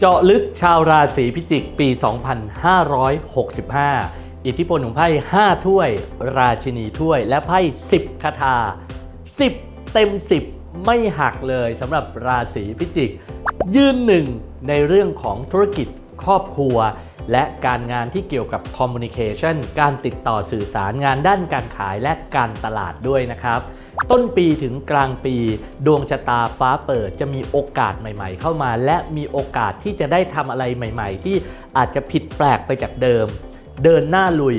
เจาะลึกชาวราศีพิจิกปี 2565 อิทธิพลของไพ่ 5 ถ้วย ราชินีถ้วย และไพ่ 10 คาถา 10 เต็ม 10 ไม่หักเลยสำหรับราศีพิจิก ยืนหนึ่งในเรื่องของธุรกิจครอบครัว และการงานที่เกี่ยวกับคอมมูนิเคชันการติดต่อสื่อสารงานด้านการขายและการตลาดด้วยนะครับ ต้นปีถึงกลางปี ดวงชะตาฟ้าเปิดจะมีโอกาสใหม่ ๆ เข้ามา และมีโอกาสที่จะได้ทำอะไรใหม่ ๆ ที่อาจจะผิดแปลกไปจากเดิม เดินหน้าลุย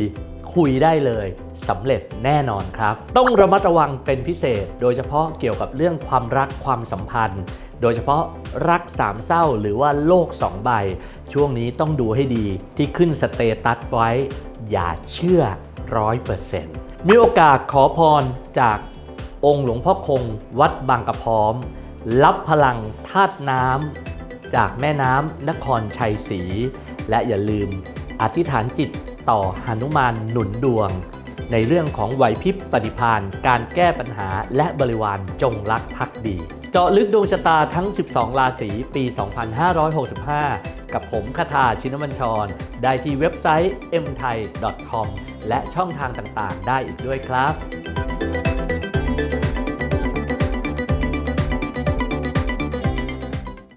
คุยได้เลยสำเร็จแน่นอนครับ ต้องระมัดระวังเป็นพิเศษ โดยเฉพาะเกี่ยวกับเรื่องความรักความสัมพันธ์ โดยเฉพาะรักสามเศร้าหรือว่าโลกสองใบ ช่วงนี้ต้องดูให้ดีที่ขึ้นสเตตัสไว้ อย่าเชื่อร้อยเปอร์เซ็นต์มีโอกาสขอพรจาก องค์หลวงพ่อคงวัดบางกระพร้อม รับพลังธาตุน้ำจากแม่น้ำนครชัยศรีและอย่าลืมอธิษฐานจิตต่อหนุมานหนุนดวง ในเรื่องของไหวพริบปฏิภาณการแก้ปัญหาและบริวารจงรักภักดี เจาะลึกดวงชะตาทั้ง 12 ราศีปี 2565 กับผมคาถาชินบัญชร ได้ที่เว็บไซต์ mthai.com และช่องทางต่างๆ ได้อีกด้วยครับ